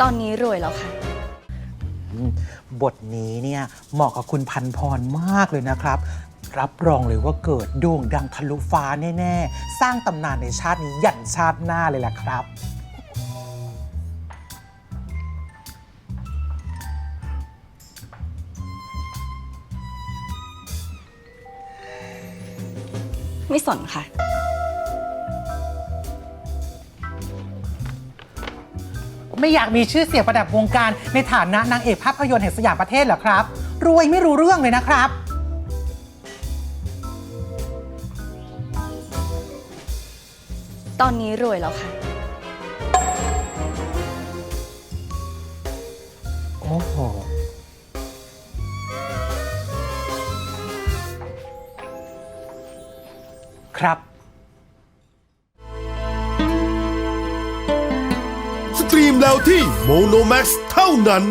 ตอนนี้รวยแล้วค่ะบทนี้เนี่ยเหมาะกับคุณพันพรมากเลยนะครับ รับรองเลยว่าเกิดโด่งดังทะลุฟ้าแน่ๆ สร้างตำนานในชาตินี้ยันชาติหน้าเลยแหละครับ ไม่สนค่ะ ไม่อยากมีชื่อเสียงประดับวงการ ในฐานะนางเอกภาพยนตร์แห่งสยามประเทศเหรอครับ รวยไม่รู้เรื่องเลยนะครับ ตอนนี้รวยแล้วค่ะ โอ้โห ครับ ตรีมแล้วที่โมโนแม x เท่านั้น